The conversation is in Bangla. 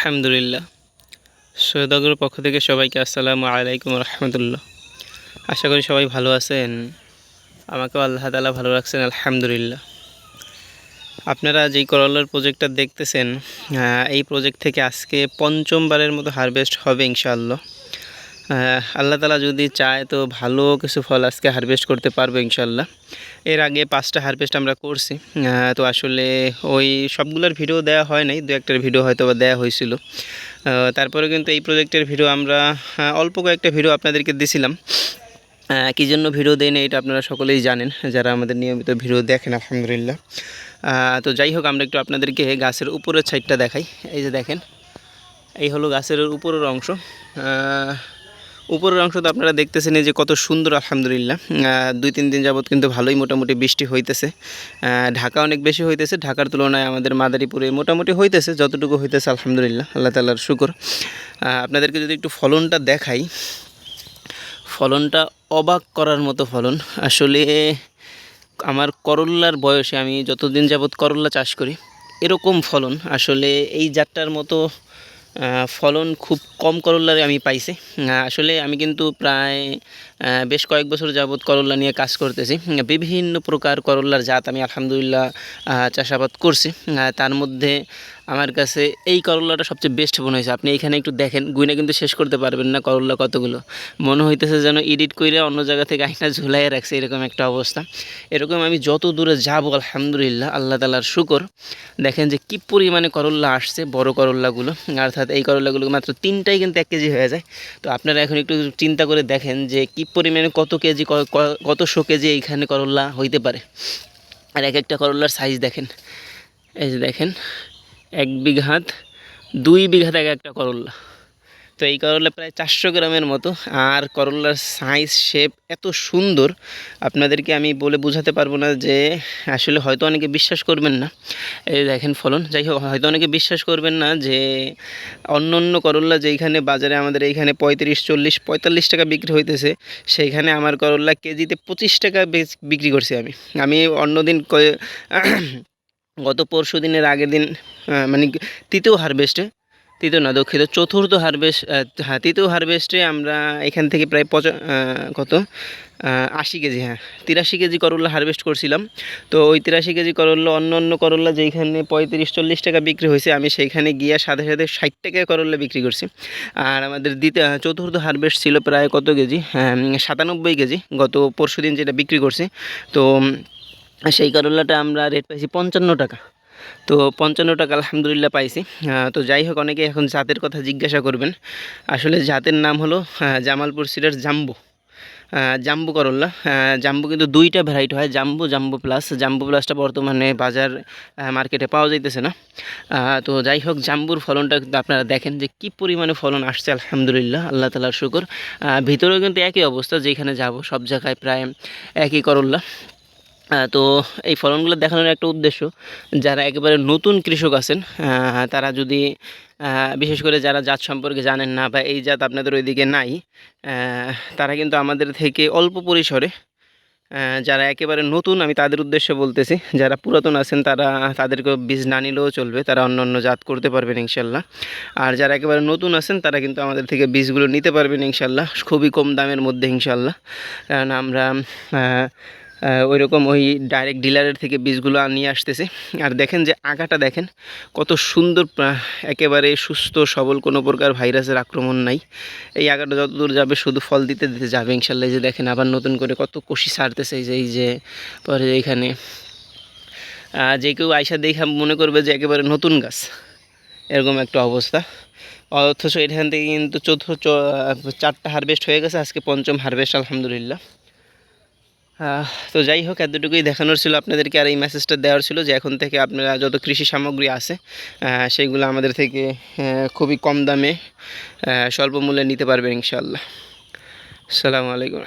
আলহামদুলিল্লাহ। সৈয়দাগুর পক্ষ থেকে সবাইকে আসসালামু আলাইকুম রহমতুল্লাহ। আশা করি সবাই ভালো আছেন। আমাকেও আল্লাহ তালা ভালো রাখছেন, আলহামদুলিল্লাহ। আপনারা যেই করলার প্রজেক্টটা দেখতেছেন এই প্রজেক্ট থেকে আজকে পঞ্চমবারের মতো হারভেস্ট হবে ইনশাআল্লাহ। আল্লাহ তালা যদি চায় তো ভালো কিছু ফল আজকে হারভেস্ট করতে পারব ইনশাল্লাহ এর আগে পাঁচটা হারভেস্ট আমরা করছি। তো আসলে ওই সবগুলোর ভিডিও দেওয়া হয় নাই, দু একটার ভিডিও হয়তো বা দেওয়া হয়েছিল তারপরে কিন্তু এই প্রজেক্টের ভিডিও আমরা অল্প কয়েকটা ভিডিও আপনাদেরকে দিছিলাম। কী জন্য ভিডিও দেয় না এটা আপনারা সকলেই জানেন, যারা আমাদের নিয়মিত ভিডিও দেখেন, আলহামদুলিল্লাহ। তো যাই হোক, আমরা একটু আপনাদেরকে গাছের উপরের সাইডটা দেখাই। এই যে দেখেন, এই হলো গাছের উপরের অংশ। উপরের অংশ তো আপনারা দেখতেছেন যে কত সুন্দর, আলহামদুলিল্লাহ। দুই তিন দিন যাবত কিন্তু ভালোই মোটামুটি বৃষ্টি হইতেছে। ঢাকা অনেক বেশি হইতেছে। ঢাকার তুলনায় আমাদের মাদারীপুরে মোটামুটি হইতেছে, যতটুকু হইতেছে, আলহামদুলিল্লাহ, আল্লাহ তালার শুকর। আপনাদেরকে যদি একটু ফলনটা দেখাই, ফলনটা অবাক করার মতো ফলন। আসলে আমার করল্লার বয়সে আমি যতদিন যাবৎ করল্লা চাষ করি, এরকম ফলন। আসলে এই জাতটার মতো ফলন খুব কম করলারে আমি পাইছে। আসলে আমি কিন্তু প্রায় বেশ কয়েক বছর যাবৎ করল্লা নিয়ে কাজ করতেছি। বিভিন্ন প্রকার করল্লার জাত আমি আলহামদুলিল্লাহ চাষাবাদ করছি। তার মধ্যে আমার কাছে এই করল্লাটা সবচেয়ে বেস্ট মনে হয়েছে। আপনি এখানে একটু দেখেন গুইনা কিন্তু শেষ করতে পারবেন না করল্লা কতগুলো। মনে হইতেছে যেন এডিট করে অন্য জায়গা থেকে আইনা ঝুলাই রাখছে, এরকম একটা অবস্থা। এরকম আমি যত দূরে যাব, আলহামদুলিল্লাহ, আল্লাহ তালার শুকর। দেখেন যে কী পরিমাণে করল্লা আসছে, বড় করল্লাগুলো। অর্থাৎ এই করল্লাগুলো মাত্র তিনটাই কিন্তু এক কেজি হয়ে যায়। তো আপনারা এখন একটু চিন্তা করে দেখেন যে কী পরিমাণে কত কেজি কত শো কেজি এইখানে করল্লা হইতে পারে? আর এক একটা করল্লার সাইজ দেখেন। এই যে দেখেন, এক বিঘাত দুই বিঘাত এক একটা করল্লা তো এই করল্লা প্রায় চারশো গ্রামের মতো। আর করলার সাইজ শেপ এত সুন্দর, আপনাদেরকে আমি বলে বোঝাতে পারব না যে আসলে হয়তো অনেকে বিশ্বাস করবেন না। এই দেখেন ফলন, যাই হোক, হয়তো অনেকে বিশ্বাস করবেন না যে অন্য অন্য করল্লা যেইখানে বাজারে আমাদের এইখানে পঁয়ত্রিশ, চল্লিশ, পঁয়তাল্লিশ টাকা বিক্রি হইতেছে, সেইখানে আমার করল্লা কেজিতে পঁচিশ টাকা বিক্রি করছি আমি। আমি অন্যদিন গত পরশু দিনের আগের দিন মানে তৃতীয় হারভেস্টে তৃতীয় না, দুঃখিত, চতুর্থ হারভেস্ট হ্যাঁ তৃতীয় হারভেস্টে আমরা এখান থেকে প্রায় পঁচা কত? আশি কেজি হ্যাঁ তিরাশি কেজি করল্লা হারভেস্ট করছিলাম। তো ওই তিরাশি কেজি করল্লা অন্য অন্য করল্লা যেইখানে পঁয়ত্রিশ, চল্লিশ টাকা বিক্রি হয়েছে, আমি সেইখানে গিয়ে সাথে সাথে ষাট টাকা করল্লা বিক্রি করছি। আর আমাদের দ্বিতীয় চতুর্থ হারভেস্ট ছিল প্রায় কত কেজি? হ্যাঁ সাতানব্বই কেজি, গত পরশু দিন যেটা বিক্রি করছি। তো, সেই করল্লাটা আমরা রেট পাইছি পঞ্চান্ন টাকা। তো পঞ্চান্ন টাকা আলহামদুলিল্লাহ পাইছি। তো যাই হোক, অনেকে এখন জাতের কথা জিজ্ঞাসা করবেন। আসলে জাতের নাম হলো জামালপুর সিটের জাম্বু। জাম্বু করল্লা জাম্বু কিন্তু দুইটা ভ্যারাইটি হয়, জাম্বু জাম্বু প্লাস জাম্বু প্লাসটা বর্তমানে বাজার মার্কেটে পাওয়া যাইতেছে না। তো যাই হোক, জাম্বুর ফলনটা কিন্তু আপনারা দেখেন যে কী পরিমাণে ফলন আসছে, আলহামদুলিল্লাহ। আল্লাহ তালার শুকর। ভিতরেও কিন্তু একই অবস্থা, যেখানে যাব সব জায়গায় প্রায় একই করল্লা তো এই ফলনগুলো দেখানোর একটা উদ্দেশ্য, যারা একেবারে নতুন কৃষক আছেন তারা যদি বিশেষ করে যারা জাত সম্পর্কে জানেন না বা এই জাত আপনাদের ওইদিকে নাই তারা কিন্তু আমাদের থেকে অল্প পরিসরে যারা একেবারে নতুন, আমি তাদের উদ্দেশ্যে বলতেছি, যারা পুরাতন আছেন তারা তাদেরকে বীজ না নিলেও চলবে, তারা অন্য অন্য জাত করতে পারবেন ইনশাল্লাহ। আর যারা একেবারে নতুন আছেন, তারা কিন্তু আমাদের থেকে বীজগুলো নিতে পারবেন ইনশাল্লাহ, খুবই কম দামের মধ্যে ইনশাল্লাহ। কারণ আমরা ওই রকম ওই ডাইরেক্ট ডিলারের থেকে বীজগুলো নিয়ে আসতেছে। আর দেখেন যে আগাটা দেখেন, কত সুন্দর একেবারে সুস্থ, সবল কোনো প্রকার ভাইরাসের আক্রমণ নাই। এই আগাটা যত দূর যাবে শুধু ফল দিতে দিতে যাবে ইনশাল্লাহ। যে দেখেন আবার নতুন করে কত কষি সারতেছে এই যে এই যে, পরে এইখানে যে কেউ আইসা দেখা মনে করবে যে একেবারে নতুন গাছ। এরকম একটা অবস্থা। অথচ এখান থেকে কিন্তু চতুর্থ চারটা হারভেস্ট হয়ে গেছে। আজকে পঞ্চম হারভেস্ট আলহামদুলিল্লাহ। তো যাই হোক, এতটুকুই দেখানোর ছিল আপনাদেরকে। আর এই মেসেজটা দেওয়ার ছিল যে, এখন থেকে আপনারা যত কৃষি সামগ্রী আছে সেইগুলো আমাদের থেকে খুবই কম দামে স্বল্প মূল্যে নিতে পারবেন ইনশাল্লাহ আসসালামু আলাইকুম।